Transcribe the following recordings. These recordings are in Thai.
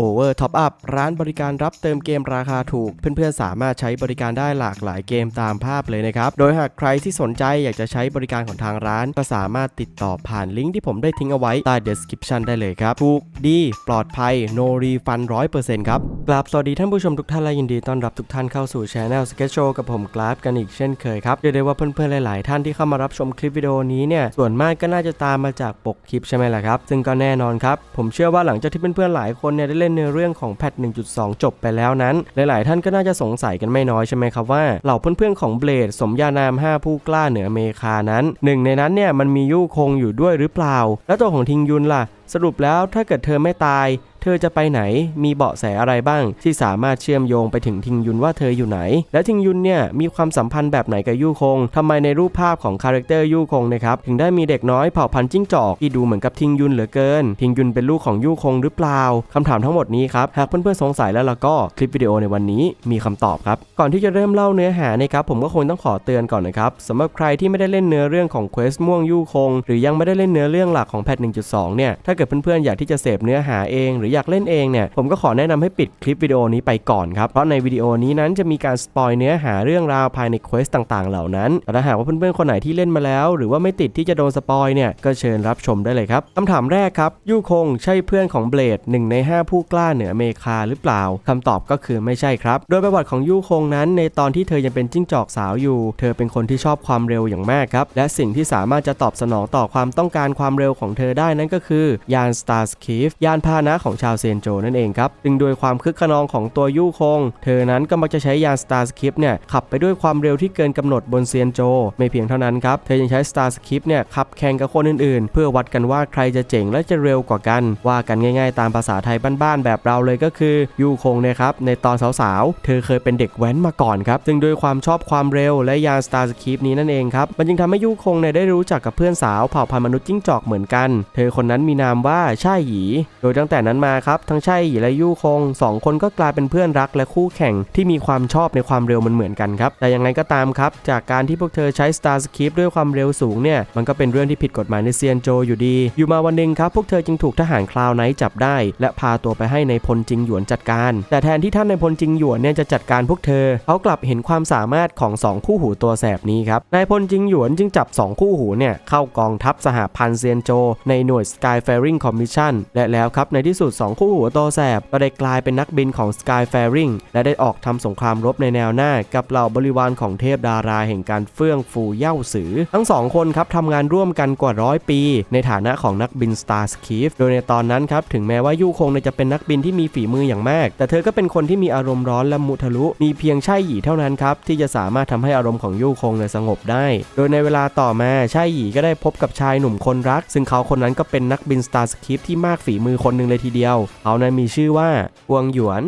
Over Top Up ร้านบริการรับเติมเกมราคาถูก เพื่อนๆ สามารถใช้บริการได้หลากหลายเกมตามภาพเลยนะครับ โดยหากใครที่สนใจอยากจะใช้บริการของทางร้าน ก็สามารถติดต่อผ่านลิงก์ที่ผมได้ทิ้งเอาไว้ใต้ description ได้เลยครับ ถูกดีปลอดภัย no refund 100%ครับกราบสวัสดีท่านผู้ชมทุกท่านและยินดีต้อนรับทุกท่านเข้าสู่ช anel Sketch Show กับผมกราฟกันอีกเช่นเคยครับเรียกได้ว่าเพื่อนๆหลายๆ ท่านที่เข้ามารับชมคลิปวิดีโอนี้เนี่ยส่วนมากก็น่าจะตามมาจากปกคลิปใช่ไหมล่ะครับซึ่งก็แน่นอนครับผมเชื่อว่าหลังจากที่เพื่อนๆหลายคนเนี่ยได้เล่นในเรื่องของแพท 1.2 จบไปแล้วนั้น หลาย ๆ ท่านก็น่าจะสงสัยกันไม่น้อยใช่ไหมครับว่าเหล่าเพื่อน ๆ ของเบลดสมญานาม 5 ผู้กล้าเหนือเมคานั้นหนึ่งในนั้นเนี่ยมันมียู่คงอยู่ด้วยหรือเปล่า แล้วตัวของทิงยุนล่ะ สรุปแล้วถ้าเกิดเธอไม่ตาย เธอจะไปไหน มีเบาะแสอะไรบ้าง ที่สามารถเชื่อมโยงไปถึงทิงยุนว่าเธออยู่ไหน และทิงยุนเนี่ยมีความสัมพันธ์แบบไหนกับยู่คงทำไมในรูปภาพของคาแรคเตอร์ยู่คงนะครับถึงได้มีเด็กน้อยเผ่าพันธุ์จิ้งจอกที่ดูเหมือนกับทิงยุนเหลือเกิน ทิงยุนเป็นลูกของยู่คงหรือเปล่าคำถามทั้งหมดนี้ครับหากเพื่อนๆสงสัยแล้วล่ะก็คลิปวิดีโอในวันนี้มีคำตอบครับก่อนที่จะเริ่มเล่าเนื้อหานะครับผมก็คงต้องขอเตือนก่อนนะครับสำหรับใครที่ไม่ได้เล่นเนื้อเรื่องของเควสม่วงยู่คง หรือยังไม่ได้เล่นเนื้อเรื่องหลักของแพท1.2เนี่ยถ้าเกิดเพื่อนๆอยากที่จะเสพเนื้อหาเอง หรืออยากเล่นเองเนี่ยผมก็ขอแนะนำให้ปิดคลิปวิดีโอนี้ไปก่อนครับเพราะในวิดีโอนี้นั้นจะมีการสปอยเนื้อหาเรื่องราวภายในเควสต่างๆ เหล่านั้นแต่ถ้าหากว่าเพื่อนๆคนไหนที่เล่นมาแล้ว หรือว่าไม่ติดที่จะโดนสปอยเนี่ยก็เชิญรับชมได้เลยครับคำถามแรกครับยู่คงใช่เพื่อนของเบลดหนึ่งใน 5 ผู้กล้าเหนือเมคาหรือเปล่าคำตอบก็คือไม่ใช่ครับ โดยประวัติของยู่คงนั้น ในตอนที่เธอยังเป็นจิ้งจอกสาวอยู่ เธอเป็นคนที่ชอบความเร็วอย่างมากครับและสิ่งที่สามารถจะตอบสนองต่อความต้องการความเร็วของเธอได้นั่นก็คือยาน Star s k i f ยานพาหนะของชาวเซนโจนั่นเองครับจึงโดยความคึกขนองของตัวยู่คง เธอนั้นก็มักจะใช้ยาน Star s k i f เนี่ยขับไปด้วยความเร็วที่เกินกำหนดบนเซียนโจ ไม่เพียงเท่านั้นครับ เธอยังใช้ Star s k i f เนี่ยขับแข่งกับคนอื่นๆ เพื่อวัดกันว่าใครจะเจ๋งและจะเร็วกว่ากัน ว่ากันง่ายๆ ตามภาษาไทยบ้านๆแบบเราเลยก็คือยู่คงเนะครับในตอนสาวๆ เธอเคยเป็นเด็กแว้นมาก่อนครับซึ่งด้วยความชอบความเร็วและยาน Star s k i f นี้นั่นเองครับมันจึงทำให้ยู่คงเนี่ยได้รู้จักกับเพื่อนสาวเผ่าพันธุ์มนุษย์จิ้งจอกเหมือนกัน เธอคนนั้นมีนามว่าช่ายหยีโดยตั้งแต่นั้นมาครับทั้งช่ายหยีและยู่คงสองคนก็กลายเป็นเพื่อนรักและคู่แข่งที่มีความชอบในความเร็วมันเหมือนกันครับแต่ยังไงก็ตามครับ จากการที่พวกเธอใช้ Star s k i f ด้วยความเร็วสูงเนี่ยมันก็เป็นเรื่องที่ผิดกฎหมายในเซียนโจอยู่ดี อยู่มาวันหนึ่งครับพวกเธอจึงถูกทหารคลาวไนท์จับได้ และพาตัวไปให้ในายพลจิงหยวนจัดการ แต่แทนที่ท่านในายพลจิงหยวนเนี่ยจะจัดการพวกเธอเขากลับเห็นความสามารถของสองคู่หูตัวแสบนี้ครับนายพลจิงหยวนจึงจับสองคู่หูเนี่ยเข้ากองทัพสหพันธ์เซียนโจ ในหน่วยสกายเฟ Fairing Commission และแล้วครับในที่สุดสองคู่หูตัวแสบ ก็ได้กลายเป็นนักบินของ Skyfaring และได้ออกทำสงครามรบในแนวหน้า กับเหล่าบริวารของเทพดาราแห่งการเฟื่องฟูเย่าสือ ทั้งสองคนครับทำงานร่วมกันกว่าร้อยปี ในฐานะของนักบิน Star s k i f โดยในตอนนั้นครับถึงแม้ว่ายู่คงจะเป็นนักบินที่มีฝีมืออย่างมาก แต่เธอก็เป็นคนที่มีอารมณ์ร้อนและมุทะลุ มีเพียงช่หยีเท่านั้นครับที่จะสามารถทำให้อารมณ์ของยู่คงสงบได้ โดยในเวลาต่อมาช่หยีก็ได้พบกับชายหนุ่มคนรัก ซึ่งเขาคนนั้นก็เป็นนักบิน Star s k i f ที่มากฝีมือคนหนึ่งเลยทีเดียว เขานั้นมีชื่อว่าอวงหยวน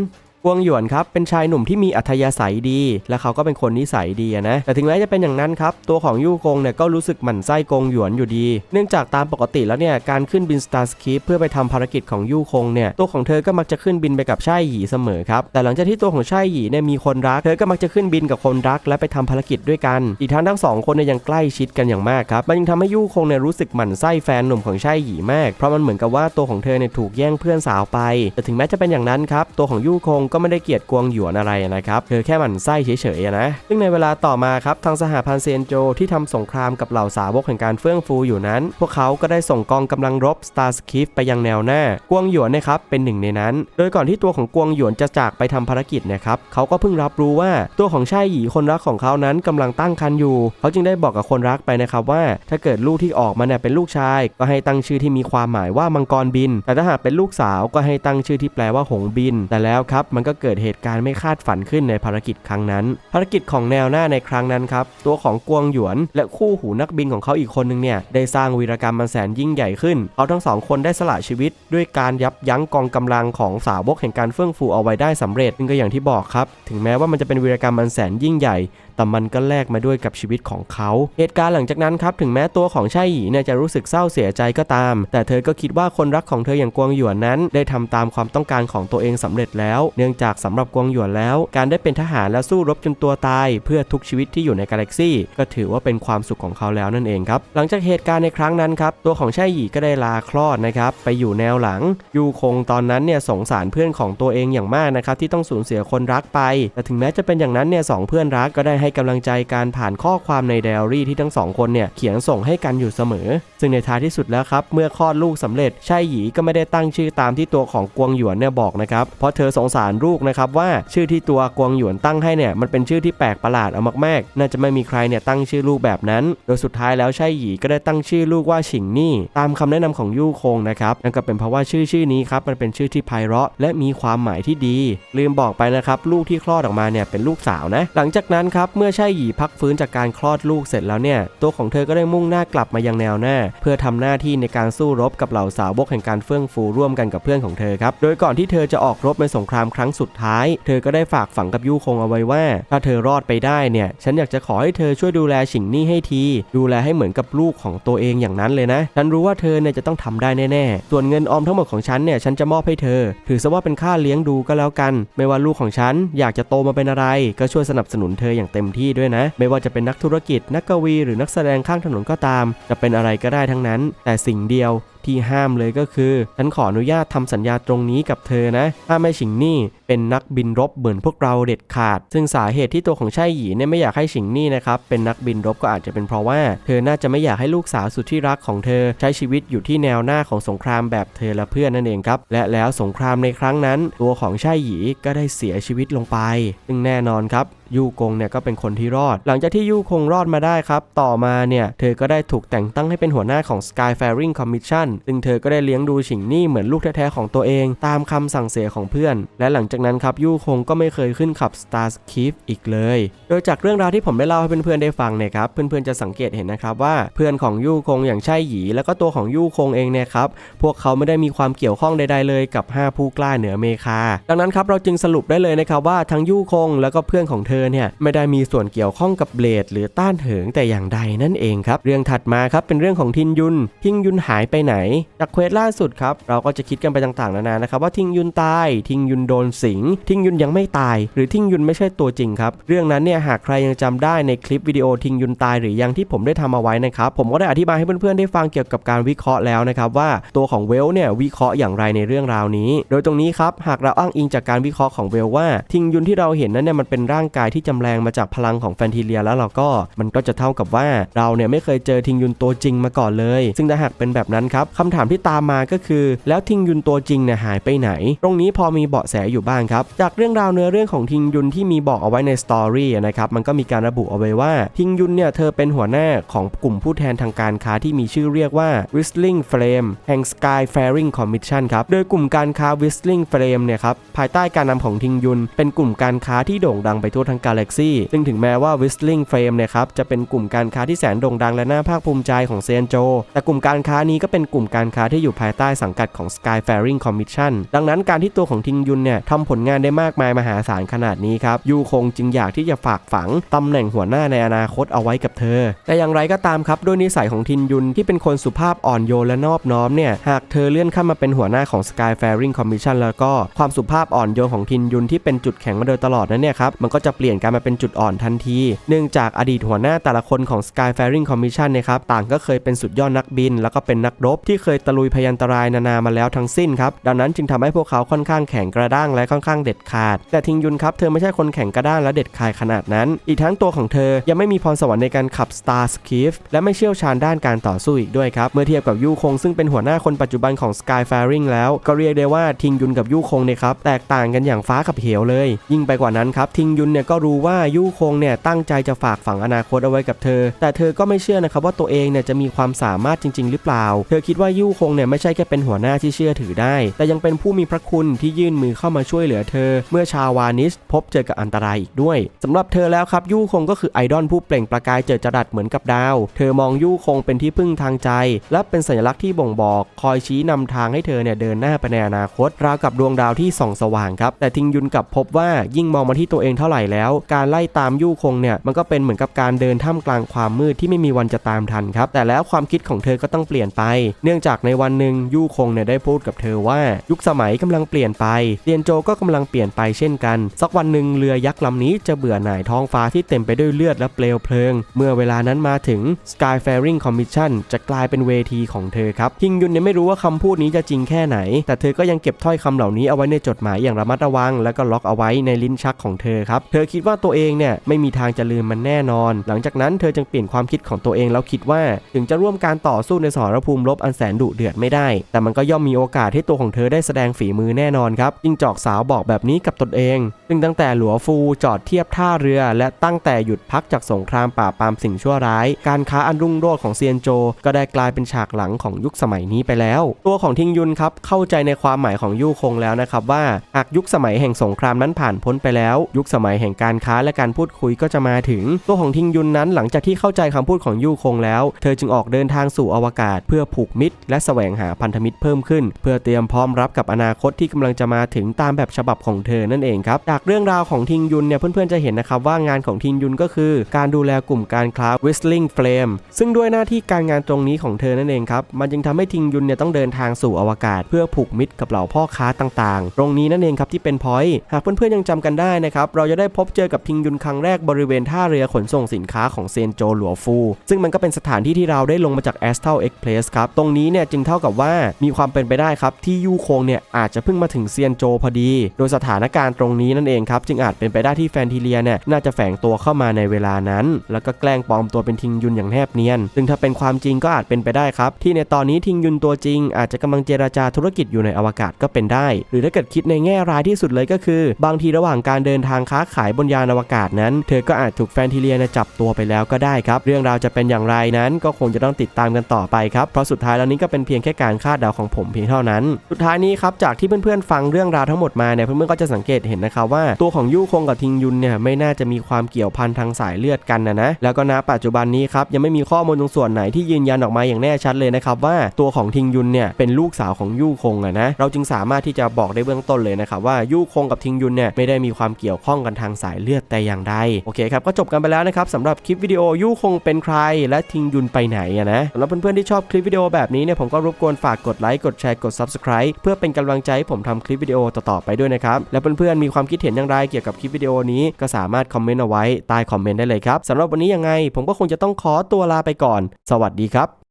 กวงหยวนครับเป็นชายหนุ่มที่มีอัธยาศัยดี และเขาก็เป็นคนนิสัยดีนะแต่ถึงแม้จะเป็นอย่างนั้นครับตัวของยู่คงเนี่ยก็รู้สึกหมั่นไส้กงหยวนอยู่ดี เนื่องจากตามปกติแล้วเนี่ยการขึ้นบิน Star s k i p เพื่อไปทำภารกิจของยู่คงเนี่ยตัวของเธอก็มักจะขึ้นบินไปกับช่ายหยีเสมอครับแต่หลังจากที่ตัวของช่ายหยีเนี่ยมีคนรัก เธอก็มักจะขึ้นบินกับคนรัก และไปทำภารกิจด้วยกัน อีกทั้งทั้งสองคนเนี่ยยังใกล้ชิดกันอย่างมากครับมันยังทำให้ยู่คงเนี่ยรู้สึกหมั่นไส้แฟนหนุ่มของช่ายหยีมาก เพราะมันเหมือนกับว่าตัวของเธอเนี่ยถูกแย่งเพื่อนสาวไป แต่ถึงแม้จะเป็นอย่างนั้นครับตัวของยู่คงก็ไม่ได้เกลียดกวงหยวนอะไรนะครับ เธอแค่หมั่นไส้เฉยๆนะ ซึ่งในเวลาต่อมาครับทางสหพันธ์เซนโจที่ทำสงครามกับเหล่าสาวกแห่งการเฟื่องฟูอยู่นั้น พวกเขาก็ได้ส่งกองกำลังรบ Star s k i f ไปยังแนวหน้ากวงหยวนนะครับเป็นหนึ่งในนั้น โดยก่อนที่ตัวของกวงหยวนจะจากไปทำภารกิจนะครับเขาก็เพิ่งรับรู้ว่าตัวของชายหยีคนรักของเขานั้นกำลังตั้งครรภ์อยู่ เขาจึงได้บอกกับคนรักไปนะครับว่า ถ้าเกิดลูกที่ออกมาเนี่ยเป็นลูกชาย ก็ให้ตั้งชื่อที่มีความหมายว่ามังกรบิน แต่ถ้าหากเป็นลูกสาวก็ให้ตั้งชื่อที่แปลว่าหงบิน แต่แล้วครับมันก็เกิดเหตุการณ์ไม่คาดฝันขึ้นในภารกิจครั้งนั้น ภารกิจของแนวหน้าในครั้งนั้นครับ ตัวของกวงหยวน และคู่หูนักบินของเขาอีกคนนึงเนี่ยได้สร้างวีรกรรมมันแสนยิ่งใหญ่ขึ้นเขาทั้งสองคนได้สละชีวิต ด้วยการยับยั้งกองกำลังของสาวกแห่งการเฟื่องฟูเอาไว้ได้สำเร็จซึ่งก็อย่างที่บอกครับ ถึงแม้ว่ามันจะเป็นวีรกรรมมันแสนยิ่งใหญ่ แต่มันก็แลกมาด้วยกับชีวิตของเขา เหตุการณ์หลังจากนั้นครับถึงแม้ตัวของชายหยีเนี่ยจะรู้สึกเศร้าเสียใจก็ตาม แต่เธอก็คิดว่าคนรักของเธออย่างกวงหยวนนั้น ได้ทำตามความต้องการของตัวเองสำเร็จแล้ว เนื่องจากสำหรับกวงหยวนแล้ว การได้เป็นทหารและสู้รบจนตัวตาย เพื่อทุกชีวิตที่อยู่ในกาแล็กซี่ก็ถือว่าเป็นความสุขของเขาแล้วนั่นเองครับ หลังจากเหตุการณ์ในครั้งนั้นครับ ตัวของแช่หยีก็ได้ลาคลอดนะครับ ไปอยู่แนวหลัง ยูคงตอนนั้นเนี่ยสงสารเพื่อนของตัวเองอย่างมากนะครับที่ต้องสูญเสียคนรักไป แต่ถึงแม้จะเป็นอย่างนั้นเนี่ยสองเพื่อนรักก็ได้ให้กำลังใจการผ่านข้อความในไดอารี่ที่ทั้งสองคนเนี่ยเขียนส่งให้กันอยู่เสมอ ซึ่งในท้ายที่สุดแล้วครับเมื่อคลอดลูกสำเร็จใช่หยีก็ไม่ได้ตั้งชื่อตามที่ตัวของกวงหยวนเนี่ยบอกนะครับเพราะเธอสงสารลูกนะครับว่าชื่อที่ตัวกวงหยวนตั้งให้เนี่ยมันเป็นชื่อที่แปลกประหลาดเอามากๆ น่าจะไม่มีใครเนี่ยตั้งชื่อลูกแบบนั้น โดยสุดท้ายแล้วใช่หยีก็ได้ตั้งชื่อลูกว่าฉิงนี่ตามคำแนะนำของยู่คงนะครับนั่นก็เป็นเพราะว่าชื่อชื่อนี้ครับมันเป็นชื่อที่ไพเราะ และมีความหมายที่ดี ลืมบอกไปนะครับลูกที่คลอดออกมาเนี่ยเป็นลูกสาวนะหลังจากนั้นครับเมื่อใช่หยีพักฟื้นจากการคลอดลูกเสร็จแล้วเนี่ยตัวของเธอก็ได้มุ่งหน้ากลับมายังแนวหน้า เพื่อทำหน้าที่ในการสู้รบกับเหล่าสาวกแห่งการเฟื่องฟูร่วมกันกับเพื่อนของเธอครับโดยก่อนที่เธอจะออกรบในสงครามครั้งทั้งสุดท้าย เธอก็ได้ฝากฝังกับยู่คงเอาไว้ว่า ถ้าเธอรอดไปได้เนี่ย ฉันอยากจะขอให้เธอช่วยดูแลฉิงนี่ให้ที ดูแลให้เหมือนกับลูกของตัวเองอย่างนั้นเลยนะ ฉันรู้ว่าเธอเนี่ยจะต้องทำได้แน่ๆ ส่วนเงินออมทั้งหมดของฉันเนี่ย ฉันจะมอบให้เธอ ถือซะว่าเป็นค่าเลี้ยงดูก็แล้วกัน ไม่ว่าลูกของฉันอยากจะโตมาเป็นอะไร ก็ช่วยสนับสนุนเธออย่างเต็มที่ด้วยนะ ไม่ว่าจะเป็นนักธุรกิจ นักกวี หรือนักแสดงข้างถนนก็ตาม จะเป็นอะไรก็ได้ทั้งนั้น แต่สิ่งเดียว ที่ห้ามเลยก็คือ ฉันขออนุญาตทำสัญญาตรงนี้กับเธอนะ ถ้าไม่ฉิงนี่เป็นนักบินรบเหมือนพวกเราเด็ดขาด ซึ่งสาเหตุที่ตัวของชายหยีเนี่ยไม่อยากให้ฉิงนี่นะครับเป็นนักบินรบก็อาจจะเป็นเพราะว่า เธอน่าจะไม่อยากให้ลูกสาวสุดที่รักของเธอ ใช้ชีวิตอยู่ที่แนวหน้าของสงครามแบบเธอและเพื่อนนั่นเองครับ และแล้วสงครามในครั้งนั้น ตัวของชายหยีก็ได้เสียชีวิตลงไป ซึ่งแน่นอนครับ ยู่กงเนี่ยก็เป็นคนที่รอด หลังจากที่ยู่คงรอดมาได้ครับ ต่อมาเนี่ยเธอก็ได้ถูกแต่งตั้งให้เป็นหัวหน้าของ Skyfaring Commission ซึ่งเธอก็ได้เลี้ยงดูฉิงนี่เหมือนลูกแท้ๆของตัวเอง ตามคำสั่งเสียของเพื่อน และหลังจากนั้นครับยู่คงก็ไม่เคยขึ้นขับ Starship อีกเลย โดยจากเรื่องราวที่ผมได้เล่าให้เพื่อนๆได้ฟังเนี่ยครับเพื่อนๆจะสังเกตเห็นนะครับว่าเพื่อนของยู่คงอย่างใช่หยีแล้วก็ตัวของยู่คงเองเนี่ยครับพวกเขาไม่ได้มีความเกี่ยวข้องใดๆเลยกับ 5 ผู้กล้าเหนือเมคาดังนั้นครับเราจึงสรุปได้เลยนะครับว่าทั้งยู่คงแล้วก็เพื่อนของเธอเนี่ยไม่ได้มีส่วนเกี่ยวข้องกับเบลดหรือต้านเหิงแต่อย่างใดนั่นเองครับ เรื่องถัดมาครับเป็นเรื่องของทินยุน ทิงยุนหายไปไหน จากเควสล่าสุดครับเราก็จะคิดกันไปต่างๆนานานะครับว่าทิงยุนตาย ทิงยุนโดนสิง ทิงยุนยังไม่ตาย หรือทิงยุนไม่ใช่ตัวจริงครับ เรื่องนั้นเนี่ยหากใครยังจำได้ในคลิปวิดีโอทิงยุนตายหรือยังที่ผมได้ทำเอาไว้นะครับผมก็ได้อธิบายให้เพื่อนๆได้ฟังเกี่ยวกับการวิเคราะห์แล้วนะครับว่าตัวของเวลเนี่ยวิเคราะห์อย่างไรในเรื่องราวนี้ โดยตรงนี้ครับหากเราอ้างอิงจากการวิเคราะห์ของเวลว่า ทิงยุนที่เราเห็นนั้นเนี่ยมันเป็นร่างกายที่จำแรงมาจากพลังของแฟนทีเรียแล้วเราก็มันก็จะเท่ากับว่าเราเนี่ยไม่เคยเจอทิงยุนตัวจริงมาก่อนเลย ซึ่งถ้าหากเป็นแบบนั้นครับคำถามที่ตามมาก็คือ แล้วทิงยุนตัวจริงเนี่ยหายไปไหน ตรงนี้พอมีเบาะแสอยู่บ้างครับ จากเรื่องราวเนื้อเรื่องของทิงยุนที่มีบอกเอาไว้ในสตอรี่นะครับมันก็มีการระบุเอาไว้ว่าทิงยุนเนี่ยเธอเป็นหัวหน้าของกลุ่มผู้แทนทางการค้าที่มีชื่อเรียกว่า Whistling Flame แห่ง Sky Faring Commission ครับโดยกลุ่มการค้า Whistling Flame เนี่ยครับภายใต้การนำของทิงยุนเป็นกลุ่มการค้าที่โด่งดังไปทั่วทั้งกาแล็กซี่ซึ่งถึงแม้ว่า Whistling Flame เนี่ยครับจะเป็นกลุ่มการค้าที่แสนโด่งดังและน่าภาคภูมิใจของเซนโจ แต่กลุ่มการค้านี้ก็เป็นกลุ่มการค้าที่อยู่ภายใต้สังกัดของ Sky Faring Commission ดังนั้นการที่ตัวของทิงยุนเนี่ยทำผลงานได้มากมายมหาศาลขนาดนี้ครับยูคงจึงอยากที่จะฝากฝังตำแหน่งหัวหน้าในอนาคตเอาไว้กับเธอ แต่อย่างไรก็ตามครับด้วยนิสัยของทินยุนที่เป็นคนสุภาพอ่อนโยนและนอบน้อมเนี่ยหากเธอเลื่อนขั้นมาเป็นหัวหน้าของ Sky Faring Commission แล้วก็ความสุภาพอ่อนโยนของทินยุนที่เป็นจุดแข็งมาโดยตลอดนั้นเนี่ยครับมันก็จะเปลี่ยนกลายมาเป็นจุดอ่อนทันที เนื่องจากอดีตหัวหน้าแต่ละคนของ Sky Faring Commission เนะครับต่างก็เคยเป็นสุดยอดนักบิน แล้วก็เป็นนักรบที่เคยตะลุยพยันตรายนานามาแล้วทั้งสิ้นครับดังนั้นจึงทำให้พวกเขาค่อนข้างแข็งกระด้างและค่อนข้างเด็ดขาด แต่ทิงยุนครับเธอไม่ใช่คนแข็งกระด้างและเด็ดขาดขนาดนั้น อีกทั้งตัวของเธอยังไม่มีพรสวรรค์ในการขับ Star Skiff และไม่เชี่ยวชาญด้านการต่อสู้อีกด้วยครับเมื่อเทียบกับยู่คงซึ่งเป็นหัวหน้าคนปัจจุบันของ Sky Faring แล้ว ก็เรียกได้ว่าทิงยุนกับยู่คงเนี่ยครับแตกต่างกันอย่างฟ้ากับเหวเลย ยิ่งไปกว่านั้นครับทิงยุนเนี่ยก็รู้ว่ายู่คงเนี่ยตั้งใจจะฝากฝังอนาคตเอาไว้กับเธอ แต่เธอก็ไม่เชื่อนะครับว่าตัวเองเนี่ยจะมีความสามารถจริง ๆ หรือเปล่า เธอคิดว่ายู่คงเนี่ยไม่ใช่แค่เป็นหัวหน้าที่เชื่อถือได้ แต่ยังเป็นผู้มีพระคุณที่ยื่นมือเข้ามาช่วยเหลือเธอ เมื่อชาวานิสพบเจอกับอันตรายอีกด้วยสำหรับเธอแล้วครับยู่คงก็คือไอดอลผู้เปล่งประกายเจิดจรัสเหมือนกับดาว เธอมองยู่คงเป็นที่พึ่งทางใจ และเป็นสัญลักษณ์ที่บ่งบอก คอยชี้นำทางให้เธอเนี่ยเดินหน้าไปในอนาคตราวกับดวงดาวที่ส่องสว่างครับแต่ทิงยุนกลับพบว่ายิ่งมองมาที่ตัวเองเท่าไหร่แล้วแล้ว การไล่ตามยู่คงเนี่ยมันก็เป็นเหมือนกับการเดินท่ามกลางความมืดที่ไม่มีวันจะตามทันครับ แต่แล้วความคิดของเธอก็ต้องเปลี่ยนไป เนื่องจากในวันหนึ่งยู่คงเนี่ยได้พูดกับเธอว่า ยุคสมัยกำลังเปลี่ยนไปเตียนโจก็กำลังเปลี่ยนไปเช่นกัน สักวันหนึ่งเรือยักษ์ลำนี้จะเบื่อหน่ายท้องฟ้าที่เต็มไปด้วยเลือดและเปลวเพลิง เมื่อเวลานั้นมาถึง Skyfaring Commission จะกลายเป็นเวทีของเธอครับทิงยุนเนี่ยไม่รู้ว่าคำพูดนี้จะจริงแค่ไหน แต่เธอก็ยังเก็บถ้อยคำเหล่านี้เอาไว้ในจดหมายอย่างระมัดระวัง แล้วก็ล็อกเอาไว้ในลิ้นชักของเธอครับ เธอคิดว่าตัวเองเนี่ยไม่มีทางจะลืมมันแน่นอน หลังจากนั้นเธอจึงเปลี่ยนความคิดของตัวเองแล้วคิดว่า ถึงจะร่วมการต่อสู้ในสมรภูมิรบอันแสนดุเดือดไม่ได้ แต่มันก็ย่อมมีโอกาสให้ตัวของเธอได้แสดงฝีมือแน่นอนครับจิงจอกสาวบอกแบบนี้กับตนเอง ซึ่งตั้งแต่หลัวฟูจอดเทียบท่าเรือ และตั้งแต่หยุดพักจากสงครามปราบปรามสิ่งชั่วร้าย การค้าอันรุ่งโรจน์ของเซียนโจ ก็ได้กลายเป็นฉากหลังของยุคสมัยนี้ไปแล้ว ตัวของทิงยุนครับเข้าใจในความหมายของยู่คงแล้วนะครับว่าหากยุคสมัยแห่งสงครามนั้นผ่านพ้นไปแล้ว ยุคสมัยแห่งการการค้าและการพูดคุยก็จะมาถึง ตัวของทิงยุนนั้นหลังจากที่เข้าใจคำพูดของยู่คงแล้ว เธอจึงออกเดินทางสู่อวกาศ เพื่อผูกมิตร และแสวงหาพันธมิตรเพิ่มขึ้น เพื่อเตรียมพร้อมรับกับอนาคตที่กำลังจะมาถึงตามแบบฉบับของเธอนั่นเองครับจากเรื่องราวของทิงยุนเนี่ยเพื่อนๆจะเห็นนะครับว่างานของทิงยุนก็คือ การดูแลกลุ่มการค้า Whistling Flame ซึ่งด้วยหน้าที่การงานตรงนี้ของเธอนั่นเองครับมันจึงทำให้ทิงยุนเนี่ยต้องเดินทางสู่อวกาศ เพื่อผูกมิตรกับเหล่าพ่อค้าต่างๆ ตรงนี้นั่นเองครับที่เป็นพอยต์หากเพื่อนๆยังจำกันได้นะครับเราจะได้พบเจอกับทิงยุนครั้งแรกบริเวณท่าเรือขนส่งสินค้าของเซนโจหลัวฟู ซึ่งมันก็เป็นสถานที่ที่เราได้ลงมาจาก Astral Express ครับ ตรงนี้เนี่ยจึงเท่ากับว่ามีความเป็นไปได้ครับ ที่ยูคงเนี่ยอาจจะเพิ่งมาถึงเซียนโจพอดี โดยสถานการณ์ตรงนี้นั่นเองครับ จึงอาจเป็นไปได้ที่แฟนทิเลียเนี่ยน่าจะแฝงตัวเข้ามาในเวลานั้น แล้วก็แกล้งปลอมตัวเป็นทิงยุนอย่างแนบเนียน ซึ่งถ้าเป็นความจริงก็อาจเป็นไปได้ครับ ที่ในตอนนี้ทิงยุนตัวจริง อาจจะกำลังเจราจาธุรกิจอยู่ในอวกาศก็เป็นได้ หรือถ้าเกิดคิดในแง่ร้ายที่สุดเลยก็คือ บางทีระหว่างการเดินทางค้าขายบนยานอวกาศนั้น เธอก็อาจถูกแฟนทิเลียนจับตัวไปแล้วก็ได้ครับ เรื่องราวจะเป็นอย่างไรนั้นก็คงจะต้องติดตามกันต่อไปครับ เพราะสุดท้ายแล้วนี้ก็เป็นเพียงแค่การคาดเดาของผมเพียงเท่านั้น สุดท้ายนี้ครับจากที่เพื่อนๆฟังเรื่องราวทั้งหมดมาเนี่ยเพื่อนๆก็จะสังเกตเห็นนะครับว่าตัวของยู่คงกับทิงยุนเนี่ยไม่น่าจะมีความเกี่ยวพันทางสายเลือดกันนะนะแล้วก็ณปัจจุบันนี้ครับยังไม่มีข้อมูลตรงส่วนไหนที่ยืนยันออกมาอย่างแน่ชัดเลยนะครับว่าตัวของทิงยุนเนี่ยเป็นลูกสาวของยู่คงอะนะเราจึงสามารถที่จะบอกได้เบื้องต้นเลยนะครับว่ายู่คงกับทิงยุนเนี่ยไม่ได้มีความเกี่ยวข้องกันทางสายเลือดแต่อย่างใดโอเคครับก็จบกันไปแล้วนะครับสำหรับคลิปวิดีโอยู่คงเป็นใคร และทิงยุนไปไหนอะนะสำหรับเพื่อนๆที่ชอบคลิปวิดีโอแบบนี้เนี่ยผมก็รบกวนฝากกดไลค์กดแชร์กด subscribe เพื่อเป็นกำลังใจให้ผมทำคลิปวิดีโอต่อๆไปด้วยนะครับและเพื่อนๆมีความคิดเห็นอย่างไรเกี่ยวกับคลิปวิดีโอนี้ก็สามารถคอมเมนต์เอาไว้ใต้คอมเมนต์ได้เลยครับสำหรับวันนี้ยังไง ผมก็คงจะต้องขอตัวลาไปก่อน สวัสดีครับ